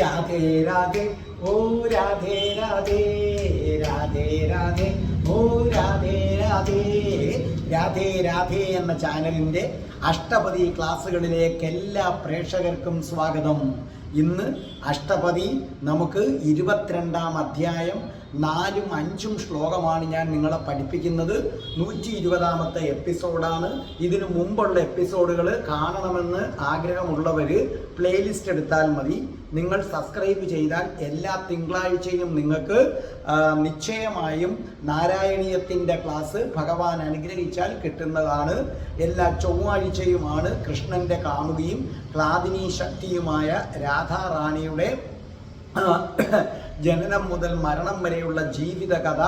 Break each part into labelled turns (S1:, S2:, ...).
S1: രാധേ രാധേ
S2: ഓ രാധേ രാധേ രാധേ രാധേ ഓ രാധേ രാധേ രാധേ രാധേ എന്ന ചാനലിന്റെ അഷ്ടപതി ക്ലാസ്സുകളിലേക്ക് എല്ലാ പ്രേക്ഷകർക്കും സ്വാഗതം. ഇന്ന് അഷ്ടപതി നമുക്ക് ഇരുപത്തിരണ്ടാം അധ്യായം നാലും അഞ്ചും ശ്ലോകമാണ് ഞാൻ നിങ്ങളെ പഠിപ്പിക്കുന്നത്. നൂറ്റി ഇരുപതാമത്തെ എപ്പിസോഡാണ്. ഇതിനു മുമ്പുള്ള എപ്പിസോഡുകൾ കാണണമെന്ന് ആഗ്രഹമുള്ളവർ പ്ലേലിസ്റ്റ് എടുത്താൽ മതി. നിങ്ങൾ സബ്സ്ക്രൈബ് ചെയ്താൽ എല്ലാ തിങ്കളാഴ്ചയും നിങ്ങൾക്ക് നിശ്ചയമായും നാരായണീയത്തിന്റെ ക്ലാസ് ഭഗവാൻ അനുഗ്രഹിച്ചാൽ കിട്ടുന്നതാണ്. എല്ലാ ചൊവ്വാഴ്ചയുമാണ് കൃഷ്ണന്റെ കാമുകിയും ക്ലാദിനി ശക്തിയുമായ രാധാറാണിയുടെ ജനനം മുതൽ മരണം വരെയുള്ള ജീവിത കഥ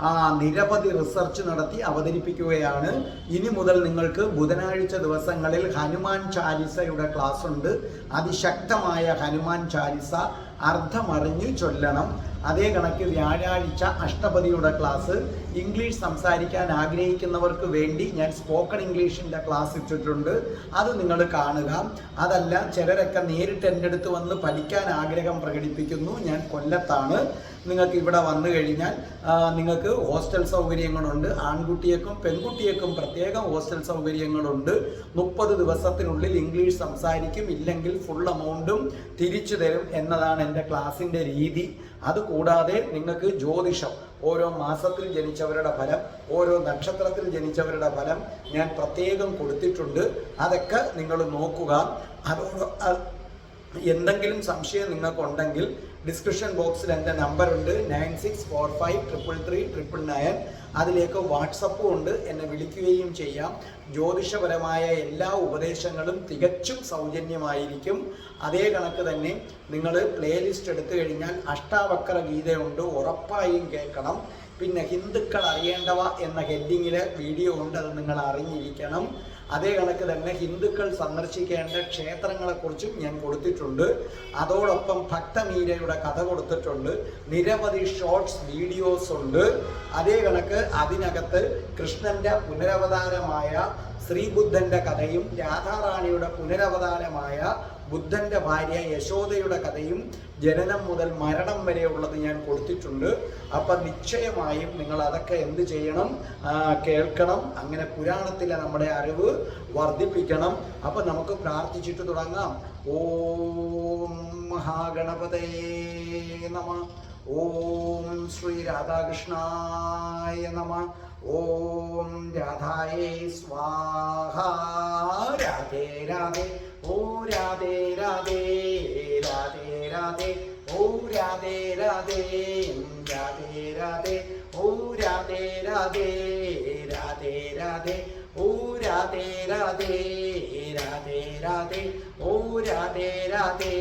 S2: ആ, നിരവധി റിസർച്ച് നടത്തി അവതരിപ്പിക്കുകയാണ്. ഇനി മുതൽ നിങ്ങൾക്ക് ബുധനാഴ്ച ദിവസങ്ങളിൽ ഹനുമാൻ ചാലിസയുടെ ക്ലാസ് ഉണ്ട്. അതിശക്തമായ ഹനുമാൻ ചാലിസ അർത്ഥമറിഞ്ഞു ചൊല്ലണം. അതേ കണക്ക് വ്യാഴാഴ്ച അഷ്ടപതിയുടെ ക്ലാസ് ഇംഗ്ലീഷ് സംസാരിക്കാൻ ആഗ്രഹിക്കുന്നവർക്ക് വേണ്ടി ഞാൻ സ്പോക്കൺ ഇംഗ്ലീഷിന്റെ ക്ലാസ് ഇട്ടിട്ടുണ്ട്. അത് നിങ്ങൾ കാണുക. അതല്ല ചിലരൊക്കെ നേരിട്ട് എന്റെ അടുത്ത് വന്ന് പഠിക്കാൻ ആഗ്രഹം പ്രകടിപ്പിക്കുന്നു. ഞാൻ കൊല്ലത്താണ്. നിങ്ങൾക്ക് ഇവിടെ വന്നു കഴിഞ്ഞാൽ നിങ്ങൾക്ക് ഹോസ്റ്റൽ സൗകര്യങ്ങളുണ്ട്. ആൺകുട്ടിയേക്കും പെൺകുട്ടിയേക്കും പ്രത്യേകം ഹോസ്റ്റൽ സൗകര്യങ്ങളുണ്ട്. മുപ്പത് ദിവസത്തിനുള്ളിൽ ഇംഗ്ലീഷ് സംസാരിക്കും. ഇല്ലെങ്കിൽ ഫുൾ എമൗണ്ടും തിരിച്ചു തരും എന്നതാണ് എന്റെ ക്ലാസ്സിന്റെ രീതി. അതുകൂടാതെ നിങ്ങൾക്ക് ജ്യോതിഷം ഓരോ മാസത്തിൽ ജനിച്ചവരുടെ ഫലം ഓരോ നക്ഷത്രത്തിൽ ജനിച്ചവരുടെ ഫലം ഞാൻ പ്രത്യേകം കൊടുത്തിട്ടുണ്ട്. അതൊക്കെ നിങ്ങൾ നോക്കുക. അതോട് എന്തെങ്കിലും സംശയം നിങ്ങൾക്കുണ്ടെങ്കിൽ ഡിസ്ക്രിപ്ഷൻ ബോക്സിൽ എന്റെ നമ്പറുണ്ട്. Nine six four five triple three triple nine. അതിലേക്ക് വാട്സപ്പും ഉണ്ട്. എന്നെ വിളിക്കുകയും ചെയ്യാം. ജ്യോതിഷപരമായ എല്ലാ ഉപദേശങ്ങളും തികച്ചും സൗജന്യമായിരിക്കും. അതേ കണക്ക് തന്നെ നിങ്ങൾ പ്ലേലിസ്റ്റ് എടുത്തു കഴിഞ്ഞാൽ അഷ്ടാവക്ര ഗീതയുണ്ട് ഉറപ്പായും കേൾക്കണം. പിന്നെ ഹിന്ദുക്കൾ അറിയേണ്ടവ എന്ന ഹെഡിങ്ങിലെ വീഡിയോ ഉണ്ട് അത് നിങ്ങൾ അറിഞ്ഞിരിക്കണം. അതേ കണക്ക് തന്നെ ഹിന്ദുക്കൾ സന്ദർശിക്കേണ്ട ക്ഷേത്രങ്ങളെക്കുറിച്ചും ഞാൻ കൊടുത്തിട്ടുണ്ട്. അതോടൊപ്പം ഭക്തമീരയുടെ കഥ കൊടുത്തിട്ടുണ്ട്. നിരവധി ഷോർട്സ് വീഡിയോസ് ഉണ്ട്. അതേ കണക്ക് അതിനകത്ത് കൃഷ്ണന്റെ പുനരവതാരമായ ശ്രീബുദ്ധന്റെ കഥയും രാധാറാണിയുടെ പുനരവതാരമായ ബുദ്ധന്റെ ഭാര്യ യശോദയുടെ കഥയും ജനനം മുതൽ മരണം വരെയുള്ളത് ഞാൻ കൊടുത്തിട്ടുണ്ട്. അപ്പം നിശ്ചയമായും നിങ്ങൾ അതൊക്കെ എന്ത് ചെയ്യണം? കേൾക്കണം. അങ്ങനെ പുരാണത്തിലെ നമ്മുടെ അറിവ് വർദ്ധിപ്പിക്കണം. അപ്പം നമുക്ക് പ്രാർത്ഥിച്ചിട്ട് തുടങ്ങാം. ഓം മഹാഗണപതയേ നമ. ഓം ശ്രീ രാധാകൃഷ്ണായ നമ. ഓം രാധായേ സ്വാഹ. രാധേ രാധേ. ഓ രാധേ രാധേ രാധേ രാധേ ഓ രാധേ രാധേ രാധേ രാധേ ഓ രാധേ രാധേ രാധേ രാധേ ഓ രാധേ രാധേ രാധേ രാധേ ഓ രാധേ രാധേ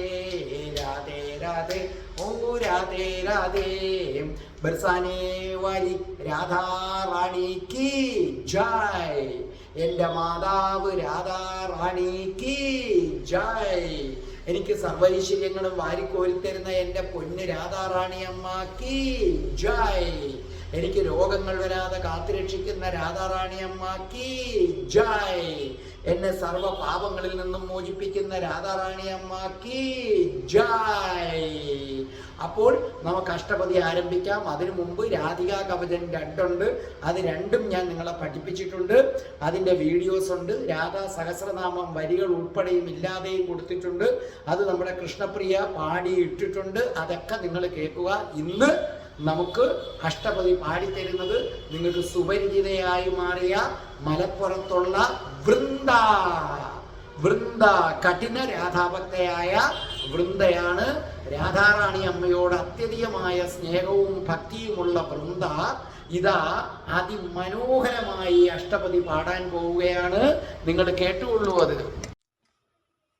S2: രാധേ രാധേ ഓ രാധേ. രാധേ ബർസാനെ വാരി രാധാ റാണി കി ജയ്. എന്റെ മാതാവ് രാധാറാണിക്ക് ജയ്. എനിക്ക് സർവൈശ്വര്യങ്ങളും വാരിക്കോരി തരുന്ന എന്റെ പൊന്ന് രാധാറാണി അമ്മയ്ക്ക് ജയ്. എനിക്ക് രോഗങ്ങൾ വരാതെ കാത്തുരക്ഷിക്കുന്ന രാധാറാണി അമ്മ ജയ്. എന്നെ സർവ പാപങ്ങളിൽ നിന്നും മോചിപ്പിക്കുന്ന രാധാറാണി അമ്മ ജയ്. അപ്പോൾ നമുക്ക് അഷ്ടപതി ആരംഭിക്കാം. അതിനു മുമ്പ് രാധിക കവചൻ രണ്ടുണ്ട്. അത് രണ്ടും ഞാൻ നിങ്ങളെ പഠിപ്പിച്ചിട്ടുണ്ട്. അതിന്റെ വീഡിയോസ് ഉണ്ട്. രാധാ സഹസ്രനാമം വരികൾ ഉൾപ്പെടെയും ഇല്ലാതെയും കൊടുത്തിട്ടുണ്ട്. അത് നമ്മുടെ കൃഷ്ണപ്രിയ പാടി ഇട്ടിട്ടുണ്ട് അതൊക്കെ നിങ്ങൾ കേൾക്കുക. ഇന്ന് നമുക്ക് അഷ്ടപതി പാടിത്തരുന്നത് നിങ്ങൾക്ക് സുപരിചിതയായി മാറിയ മലപ്പുറത്തുള്ള വൃന്ദ വൃന്ദ കഠിന രാധാഭക്തയായ വൃന്ദയാണ്. രാധാറാണി അമ്മയോട് അത്യധികമായ സ്നേഹവും ഭക്തിയുമുള്ള വൃന്ദ. ഇതാ അതിമനോഹരമായി അഷ്ടപതി പാടാൻ പോവുകയാണ്. നിങ്ങൾ കേട്ടുകൊള്ളൂ അത്.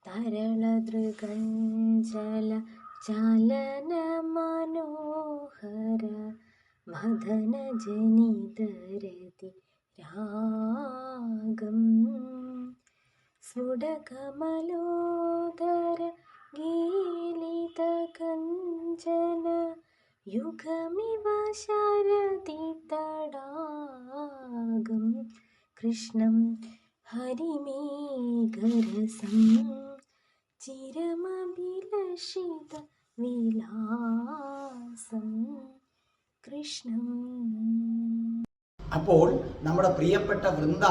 S1: തരളദൃഗഞ്ജല ചലന മനോഹര മദന ജനിതരതി രാഗം. സ്ഫുടകമലോദര ഗീലിത കഞ്ചന യുഗമിവ ശരതി തടാകം. കൃഷ്ണം ഹരിമേഘരസം ചിരമഭിലഷിത വിലാസം കൃഷ്ണം
S2: അപ്പോൾ നമ്മുടെ പ്രിയപ്പെട്ട വൃന്ദ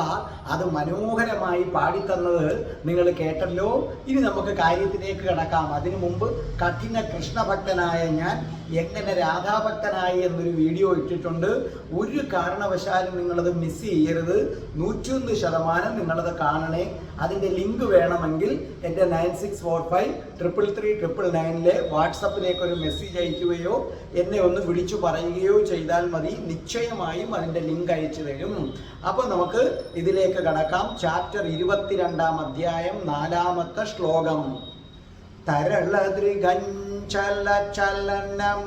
S2: അത് മനോഹരമായി പാടിത്തന്നത് നിങ്ങൾ കേട്ടല്ലോ. ഇനി നമുക്ക് കാര്യത്തിലേക്ക് കിടക്കാം. അതിനു മുമ്പ് കഠിന കൃഷ്ണഭക്തനായ ഞാൻ എങ്ങനെ രാധാഭക്തനായി എന്നൊരു വീഡിയോ ഇട്ടിട്ടുണ്ട്. ഒരു കാരണവശാലും നിങ്ങളത് മിസ് ചെയ്യരുത്. നൂറ്റൊന്ന് ശതമാനം നിങ്ങളത് കാണണേ. അതിന്റെ ലിങ്ക് വേണമെങ്കിൽ എന്റെ nine six four five triple three triple നയനിലെ വാട്സപ്പിലേക്ക് ഒരു മെസ്സേജ് അയക്കുകയോ എന്നെ ഒന്ന് വിളിച്ചു പറയുകയോ ചെയ്താൽ മതി. നിശ്ചയമായും അതിന്റെ ലിങ്ക് അയച്ചു തരും. അപ്പോൾ നമുക്ക് ഇതിലേക്ക് കടക്കാം. ചാപ്റ്റർ ഇരുപത്തിരണ്ടാം അധ്യായം നാലാമത്തെ ശ്ലോകം. തരളദൃഗഞ്ചല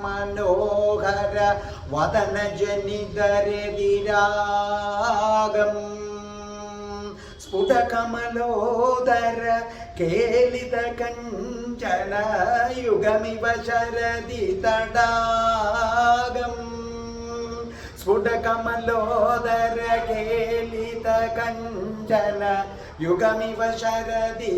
S2: മനോഹര വദന ജനിതരതിരാഗം സ്ഫുടകമലോദര കേലിത കഞ്ചന യുഗമിവ ശരതി തടാകം സ്ഫുടകമലോദര കേലിത കഞ്ചന യുഗമിവ ശരതി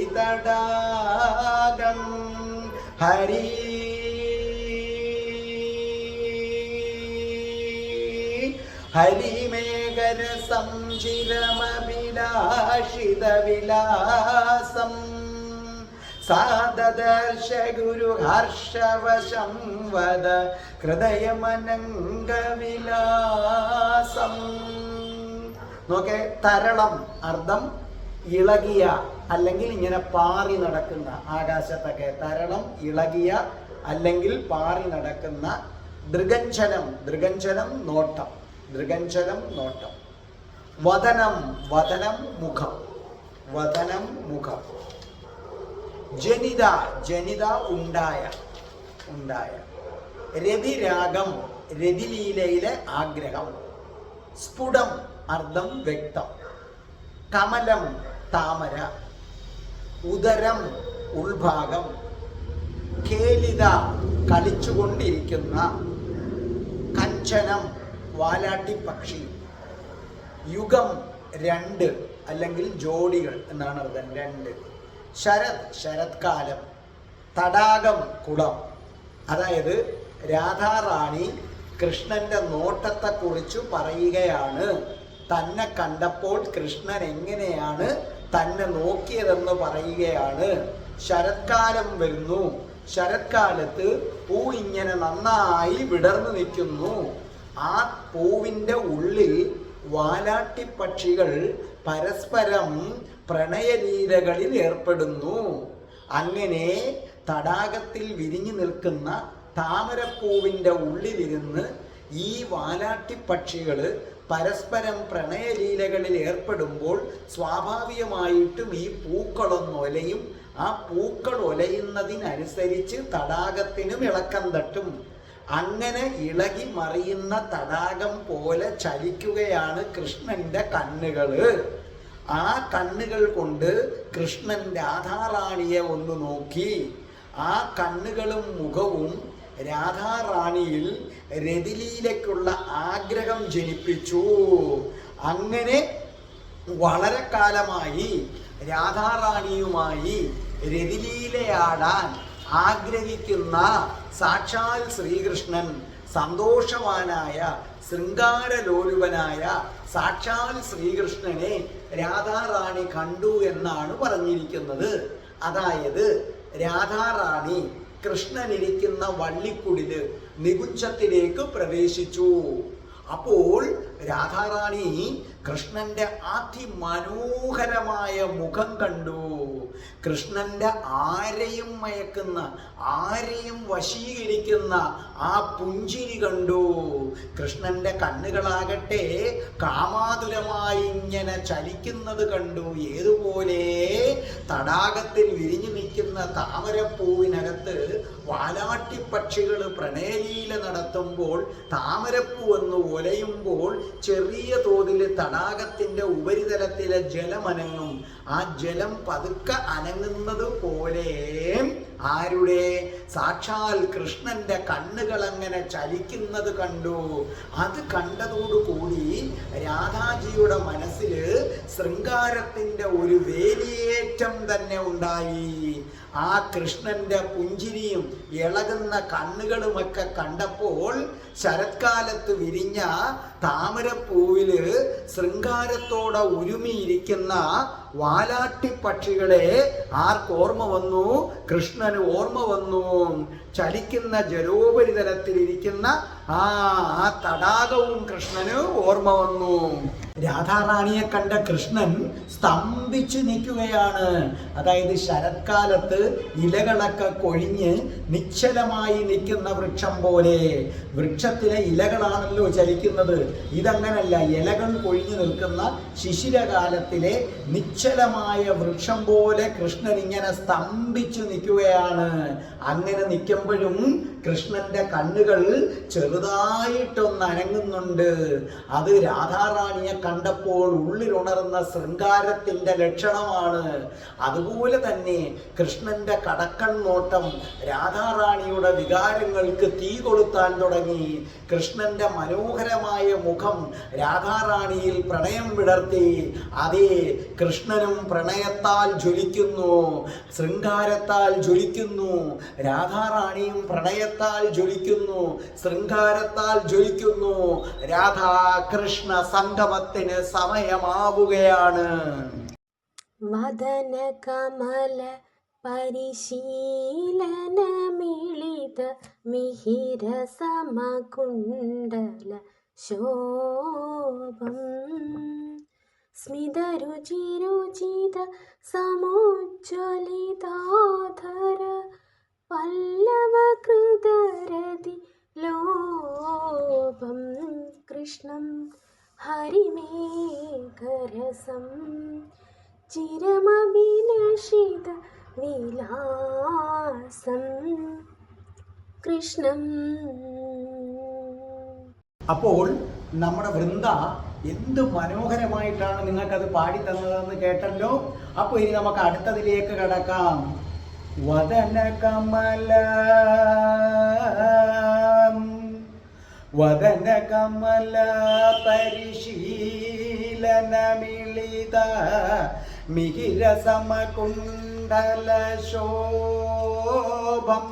S2: തടാകം ഹരി ഹരിമേഘര സംശിരമഭിലാഷിത വിലാസം സാദദർശ ഗുരു ഹർഷവശം വദ ഹൃദയമനംഗവിലാസം. നോക്കെ തരളം അർത്ഥം ഇളകിയ അല്ലെങ്കിൽ ഇങ്ങനെ പാറി നടക്കുന്ന ആകാശത്തൊക്കെ തരളം ഇളകിയ അല്ലെങ്കിൽ പാറി നടക്കുന്ന ദൃഗഞ്ചനം ദൃഗഞ്ചനം നോട്ടം ദൃഗഞ്ചനം നോട്ടം. വദനം വദനം മുഖം. വദനം മുഖം. ജനിത ജനിത ഉണ്ടായ ഉണ്ടായ. രതിരാഗം രതിലീലയിലെ ആഗ്രഹം. സ്ഫുടം അർത്ഥം വ്യക്തം. കമലം താമര. ഉദരം ഉൾഭാഗം. കേലിത കളിച്ചുകൊണ്ടിരിക്കുന്ന. കഞ്ചനം വാലാട്ടി പക്ഷി യുഗം രണ്ട് അല്ലെങ്കിൽ ജോഡികൾ എന്നാണ് അർത്ഥം. രണ്ട്. ശരത് ശരത്കാലം. തടാകം കുളം. അതായത് രാധാറാണി കൃഷ്ണന്റെ നോട്ടത്തെക്കുറിച്ച് പറയുകയാണ്. തന്നെ കണ്ടപ്പോൾ കൃഷ്ണൻ എങ്ങനെയാണ് തന്നെ നോക്കിയതെന്ന് പറയുകയാണ്. ശരത്കാലം വരുന്നു. ശരത്കാലത്ത് പൂ ഇങ്ങനെ നന്നായി വിടർന്നു നിൽക്കുന്നു. ആ പൂവിന്റെ ഉള്ളിൽ വാലാട്ടിപ്പക്ഷികൾ പരസ്പരം പ്രണയലീലകളിൽ ഏർപ്പെടുന്നു. അങ്ങനെ തടാകത്തിൽ വിരിഞ്ഞു നിൽക്കുന്ന താമരപ്പൂവിന്റെ ഉള്ളിലിരുന്ന് ഈ വാലാട്ടിപ്പക്ഷികൾ പരസ്പരം പ്രണയലീലകളിൽ ഏർപ്പെടുമ്പോൾ സ്വാഭാവികമായിട്ടും ഈ പൂക്കളൊന്നൊലയും ആ പൂക്കൾ ഒലയുന്നതിനനുസരിച്ച് തടാകത്തിനും ഇളക്കം തട്ടും. അങ്ങനെ ഇളകി മറിയുന്ന തടാകം പോലെ ചലിക്കുകയാണ് കൃഷ്ണന്റെ കണ്ണുകൾ ആ കണ്ണുകൾ കൊണ്ട് കൃഷ്ണൻ രാധാറാണിയെ ഒന്ന് നോക്കി. ആ കണ്ണുകളും മുഖവും രാധാറാണിയിൽ രതിലീലയ്ക്കുള്ള ആഗ്രഹം ജനിപ്പിച്ചു. അങ്ങനെ വളരെ കാലമായി രാധാറാണിയുമായി രതിലീലയാടാൻ ആഗ്രഹിക്കുന്ന സാക്ഷാൽ ശ്രീകൃഷ്ണൻ സന്തോഷവാനായ ശൃംഗാരലോലുപനായ സാക്ഷാൽ ശ്രീകൃഷ്ണനെ രാധാറാണി കണ്ടു എന്നാണ് പറഞ്ഞിരിക്കുന്നത്. അതായത് രാധാറാണി കൃഷ്ണനിരിക്കുന്ന വള്ളിക്കുടിൽ നികുഞ്ചത്തിലേക്ക് പ്രവേശിച്ചു. അപ്പോൾ രാധാറാണി കൃഷ്ണന്റെ അതിമനോഹരമായ മുഖം കണ്ടു. കൃഷ്ണന്റെ ആരെയും മയക്കുന്ന ആരെയും വശീകരിക്കുന്ന ആ പുഞ്ചിരി കണ്ടു. കൃഷ്ണന്റെ കണ്ണുകളാകട്ടെ കാമാതുരമായി ഇങ്ങനെ ചലിക്കുന്നത് കണ്ടു. ഏതുപോലെ തടാകത്തിൽ വിരിഞ്ഞു നിൽക്കുന്ന താമരപ്പൂവിനകത്ത് വാലാട്ടി പക്ഷികൾ പ്രണയലീല നടത്തുമ്പോൾ താമരപ്പൂ എന്ന് ഒലയുമ്പോൾ ചെറിയ തോതിൽ തടാകത്തിന്റെ ഉപരിതലത്തിലെ ജലമനങ്ങും ആ ജലം പതുക്കെ അനങ്ങുന്നത് പോലെ ആരുടെ? സാക്ഷാൽ കൃഷ്ണന്റെ കണ്ണുകൾ അങ്ങനെ ചലിക്കുന്നത് കണ്ടു. അത് കണ്ടതോടുകൂടി രാധാജിയുടെ മനസ്സിൽ ശൃംഗാരത്തിന്റെ ഒരു വേലിയേറ്റം തന്നെ ഉണ്ടായി. ആ കൃഷ്ണന്റെ പുഞ്ചിരിയും ഇളകുന്ന കണ്ണുകളുമൊക്കെ കണ്ടപ്പോൾ ശരത്കാലത്ത് വിരിഞ്ഞ താമരപ്പൂവിൽ ശൃംഗാരത്തോടെ ഉരുമിയിരിക്കുന്ന വാലാട്ടി പക്ഷികളെ ആർക്ക് ഓർമ്മ വന്നു? കൃഷ്ണന് ഓർമ്മ വന്നു. ചലിക്കുന്ന ജലോപരിതലത്തിലിരിക്കുന്ന ആ ആ തടാകവും കൃഷ്ണന് ഓർമ്മ വന്നു. രാധാറാണിയെ കണ്ട കൃഷ്ണൻ സ്തംഭിച്ചു നിൽക്കുകയാണ്. അതായത് ശരത്കാലത്ത് ഇലകളൊക്കെ കൊഴിഞ്ഞ് നിശ്ചലമായി നിൽക്കുന്ന വൃക്ഷം പോലെ. വൃക്ഷത്തിലെ ഇലകളാണല്ലോ ചലിക്കുന്നത്. ഇതങ്ങനല്ല ഇലകൾ കൊഴിഞ്ഞു നിൽക്കുന്ന ശിശിരകാലത്തിലെ നിശ്ചലമായ വൃക്ഷം പോലെ കൃഷ്ണൻ ഇങ്ങനെ സ്തംഭിച്ചു നിൽക്കുകയാണ്. അങ്ങനെ നിൽക്കുമ്പോഴും കൃഷ്ണന്റെ കണ്ണുകൾ ചെറുതായിട്ടൊന്ന് അനങ്ങുന്നുണ്ട്. അത് രാധാറാണിയെ കണ്ടപ്പോൾ ഉള്ളിലുണർന്ന ശൃംഗാരത്തിന്റെ ലക്ഷണമാണ്. അതുപോലെ തന്നെ കൃഷ്ണന്റെ കടക്കൺ നോട്ടം രാധാറാണിയുടെ വികാരങ്ങൾക്ക് തീ കൊളുത്താൻ തുടങ്ങി. കൃഷ്ണന്റെ മനോഹരമായ മുഖം രാധാറാണിയിൽ പ്രണയം വിടർത്തി. അതേ കൃഷ്ണനും പ്രണയത്താൽ ജ്വലിക്കുന്നു ശൃംഗാരത്താൽ ജ്വലിക്കുന്നു. രാധാറാണിയും പ്രണയത്താൽ ജ്വലിക്കുന്നു ശൃംഗാരത്താൽ ജ്വലിക്കുന്നു. രാധാകൃഷ്ണ സംഗമത്തിന് സമയമാവുകയാണ്.
S1: വദന കമല പരിശീലന മിളിത മിഹിര സമകുണ്ടല ശോഭം. സ്മിതരുചിരുചിത സമുജ്വലിതാധര പല്ലവകൃതരതി ലോപം കൃഷ്ണം ഹരിമേഘരസം ചിരമഭിലഷിത വിലാസം കൃഷ്ണം.
S2: അപ്പോൾ നമ്മുടെ വൃന്ദ എന്ത് മനോഹരമായിട്ടാണ് നിങ്ങൾക്കത് പാടി തന്നതെന്ന് കേട്ടല്ലോ? അപ്പോൾ ഇനി നമുക്ക് അടുത്തതിലേക്ക് കടക്കാം. വദന കമല വദന കമല പരിശീലനമിളിത മിഹിര സമകുണ്ടല ശോഭം.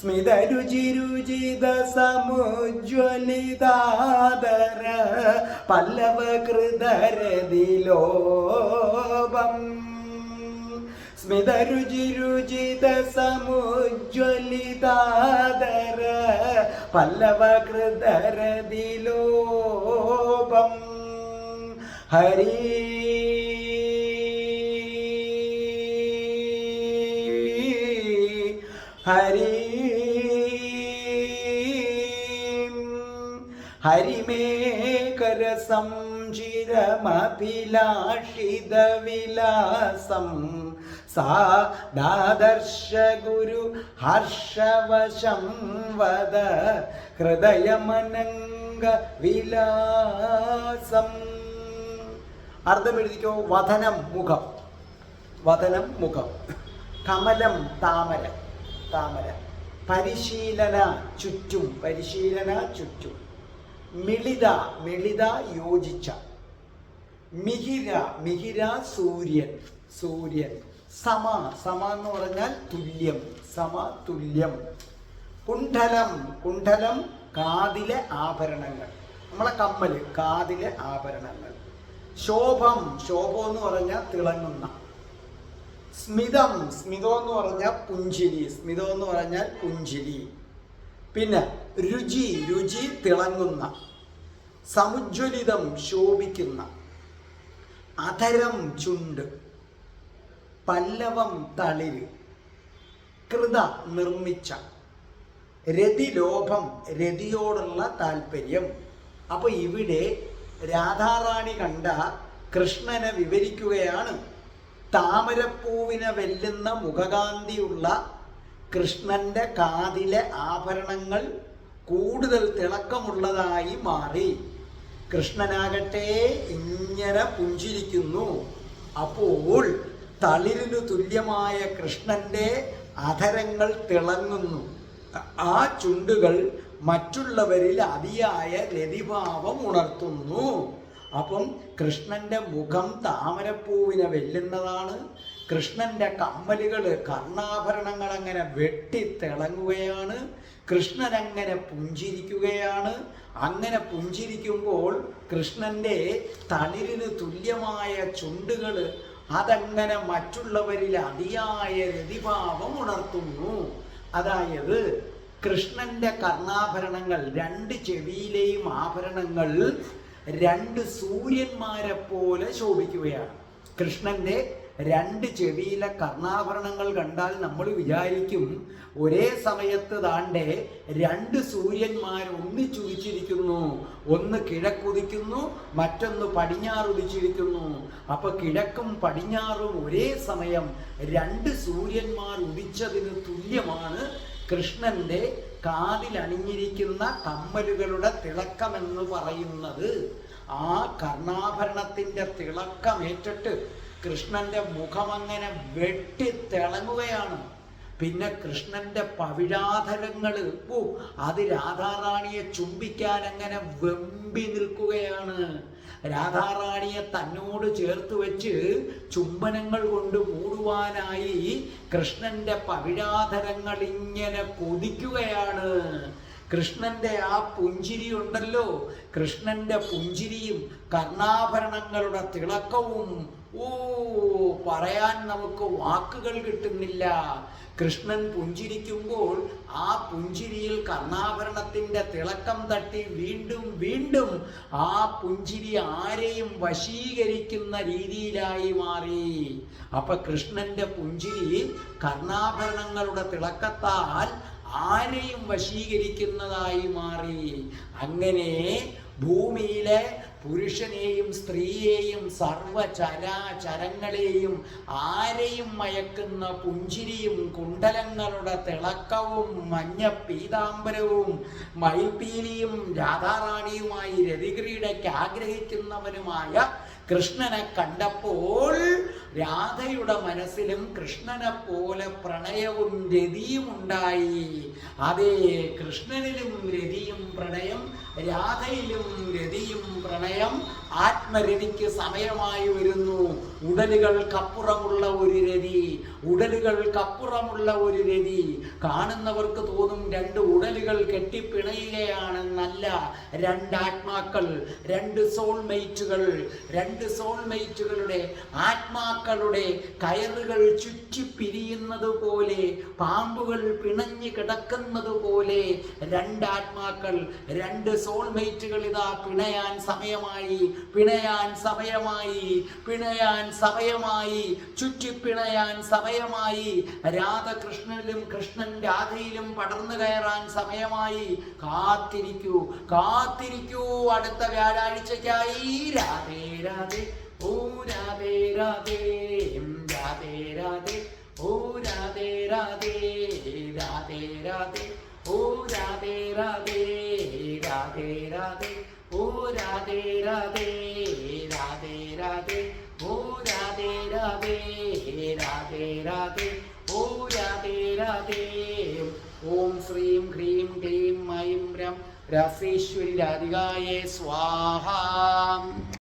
S2: സ്മിതരുചിരുചിത സമുജ്വലിതാദര പല്ലവകൃതരതിലോപം സ്മിത രുചി രുചിത സമുജ്വലിതാദര പല്ലവകൃതരതിലോപം ഹരീ. ഹരി. ഹരിമേകരസം ചിരമഭിലാഷിത വിലാസം. ദാദർശ ഗുരു ഹർഷവശം വദ ഹൃദയമനംഗ വിലാസം. അർത്ഥം എഴുതിക്കോ വധനം മുഖം. വധനം മുഖം. കമലം താമര. താമര. പരിശീലന ചുറ്റും പരിശീലന ചുറ്റും. മിളിത മിളിത യോജിച്ച. മിഹിര മിഹിര സൂര്യൻ സൂര്യൻ. സമ സമ എന്ന് പറഞ്ഞാൽ തുല്യം സമ തുല്യം. കുണ്ഠലം കുണ്ഠലം കാതിലെ ആഭരണങ്ങൾ. നമ്മളെ കമ്മൽ കാതിലെ ആഭരണങ്ങൾ. ശോഭം ശോഭം എന്ന് പറഞ്ഞാൽ തിളങ്ങുന്ന. സ്മിതം സ്മിതം എന്ന് പറഞ്ഞാൽ പുഞ്ചിരി സ്മിതം എന്ന് പറഞ്ഞാൽ പുഞ്ചിരി. പിന്നെ രുചി രുചി തിളങ്ങുന്ന. സമുജ്വലിതം ശോഭിക്കുന്ന. അധരം ചുണ്ട്. പല്ലവം തളിര്. കൃത നിർമ്മിച്ച. രതിലോഭം രതിയോടുള്ള താല്പര്യം അപ്പൊ ഇവിടെ രാധാറാണി കണ്ട കൃഷ്ണനെ വിവരിക്കുകയാണ്. താമരപ്പൂവിനെ വെല്ലുന്ന മുഖകാന്തിയുള്ള കൃഷ്ണന്റെ കാതിലെ ആഭരണങ്ങൾ കൂടുതൽ തിളക്കമുള്ളതായി മാറി. കൃഷ്ണനാകട്ടെ ഇങ്ങനെ പുഞ്ചിരിക്കുന്നു. അപ്പോൾ തളിരിനു തുല്യമായ കൃഷ്ണന്റെ അധരങ്ങൾ തിളങ്ങുന്നു. ആ ചുണ്ടുകൾ മറ്റുള്ളവരിൽ അതിയായ രതിഭാവം ഉണർത്തുന്നു. അപ്പം കൃഷ്ണന്റെ മുഖം താമരപ്പൂവിനെ വെല്ലുന്നതാണ്. കൃഷ്ണന്റെ കമ്മലുകൾ കർണാഭരണങ്ങൾ അങ്ങനെ വെട്ടി തിളങ്ങുകയാണ്. കൃഷ്ണൻ അങ്ങനെ പുഞ്ചിരിക്കുകയാണ്. അങ്ങനെ പുഞ്ചിരിക്കുമ്പോൾ കൃഷ്ണന്റെ തളിരിന് തുല്യമായ ചുണ്ടുകൾ അതങ്ങനെ മറ്റുള്ളവരിൽ അതിയായ രതിഭാവം ഉണർത്തുന്നു? അതായത് കൃഷ്ണന്റെ കർണാഭരണങ്ങൾ രണ്ട് ചെവിയിലെയും ആഭരണങ്ങൾ രണ്ട് സൂര്യന്മാരെ പോലെ ശോഭിക്കുകയാണ്. കൃഷ്ണന്റെ രണ്ട് ചെവിയിലെ കർണാഭരണങ്ങൾ കണ്ടാൽ നമ്മൾ വിചാരിക്കും ഒരേ സമയത്ത് താണ്ടേ രണ്ട് സൂര്യന്മാർ ഒന്നിച്ചുദിച്ചിരിക്കുന്നു. ഒന്ന് കിഴക്കുദിക്കുന്നു മറ്റൊന്ന് പടിഞ്ഞാറുദിച്ചിരിക്കുന്നു. അപ്പൊ കിഴക്കും പടിഞ്ഞാറും ഒരേ സമയം രണ്ട് സൂര്യന്മാർ ഉദിച്ചതിന് തുല്യമാണ് കൃഷ്ണന്റെ കാതിൽ അണിഞ്ഞിരിക്കുന്ന കമ്മലുകളുടെ തിളക്കമെന്ന് പറയുന്നത്. ആ കർണാഭരണത്തിന്റെ തിളക്കമേറ്റിട്ട് കൃഷ്ണന്റെ മുഖം അങ്ങനെ വെട്ടി തിളങ്ങുകയാണ്. പിന്നെ കൃഷ്ണന്റെ പവിഴാധരങ്ങൾ ഓ അത് രാധാറാണിയെ ചുംബിക്കാൻ അങ്ങനെ വെമ്പി നിൽക്കുകയാണ്. രാധാറാണിയെ തന്നോട് ചേർത്ത് വെച്ച് ചുംബനങ്ങൾ കൊണ്ട് മൂടുവാനായി കൃഷ്ണന്റെ പവിഴാധരങ്ങൾ ഇങ്ങനെ കൊതിക്കുകയാണ്. കൃഷ്ണന്റെ ആ പുഞ്ചിരി ഉണ്ടല്ലോ. കൃഷ്ണന്റെ പുഞ്ചിരിയും കർണാഭരണങ്ങളുടെ തിളക്കവും ഓ പറയാൻ നമുക്ക് വാക്കുകൾ കിട്ടുന്നില്ല. കൃഷ്ണൻ പുഞ്ചിരിക്കുമ്പോൾ ആ പുഞ്ചിരിയിൽ കർണാഭരണത്തിന്റെ തിളക്കം തട്ടി വീണ്ടും വീണ്ടും ആ പുഞ്ചിരി ആരെയും വശീകരിക്കുന്ന രീതിയിലായി മാറി. അപ്പൊ കൃഷ്ണന്റെ പുഞ്ചിരി കർണാഭരണങ്ങളുടെ തിളക്കത്താൽ ആരെയും വശീകരിക്കുന്നതായി മാറി. അങ്ങനെ ഭൂമിയിലെ പുരുഷനെയും സ്ത്രീയെയും സർവചരാചരങ്ങളെയും ആരെയും മയക്കുന്ന പുഞ്ചിരിയും കുണ്ടലങ്ങളുടെ തിളക്കവും മഞ്ഞ പീതാംബരവും മയിൽപീലിയും രാധാറാണിയുമായി രതികിരീടയ്ക്ക് ആഗ്രഹിക്കുന്നവനുമായ കൃഷ്ണനെ കണ്ടപ്പോൾ രാധയുടെ മനസ്സിലും കൃഷ്ണനെ പോലെ പ്രണയവും രതിയും ഉണ്ടായി അതേ കൃഷ്ണനിലും രതിയും പ്രണയം രാധയിലും രതിയും പ്രണയം ആത്മരതിക്ക് സമയമായി വരുന്നു. ഉടലുകൾക്കപ്പുറമുള്ള ഒരു രതി ഉടലുകൾക്കപ്പുറമുള്ള ഒരു രതി കാണുന്നവർക്ക് തോന്നും രണ്ട് ഉടലുകൾ കെട്ടിപ്പിണയുകയാണെന്നല്ല രണ്ടാത്മാക്കൾ രണ്ട് സോൾമേറ്റുകൾ രണ്ട് സോൾമേറ്റുകളുടെ ആത്മാക്കളുടെ കയറുകൾ ചുറ്റി പിരിയുന്നത് പോലെ പാമ്പുകൾ പിണഞ്ഞു കിടക്കുന്നത് പോലെ. രണ്ടാത്മാക്കൾ രണ്ട് സോൾമേറ്റുകൾ ഇതാ പിണയാൻ സമയമായി പിണയാൻ സമയമായി പിണയാൻ സമയമായി ചുറ്റിപ്പിണയാൻ സമയം സമയമായി രാധകൃഷ്ണനിലും കൃഷ്ണൻ രാധയിലും പടർന്നു കയറാൻ സമയമായി കാത്തിരിക്കൂ കാത്തിരിക്കൂ അടുത്ത വ്യാഴാഴ്ചയ്ക്കായി രാധേ രാധേ ഓ രാധേ രാധേ രാധേ രാധേ ഓ രാധേ രാധേ രാധേ രാധേ ഓ രാധേ രാധേ രാധേ രാധേ ഓ രാധേ രാധേ രാധേ രാധേ ഓ രാധേ രാധേ രാധേ ഓ രാധേ രാധേ ഓം ശ്രീം ഹ്രീം ക്ലീം മൈം രം. രസേശ്വരി രാധികായേ സ്വാഹ.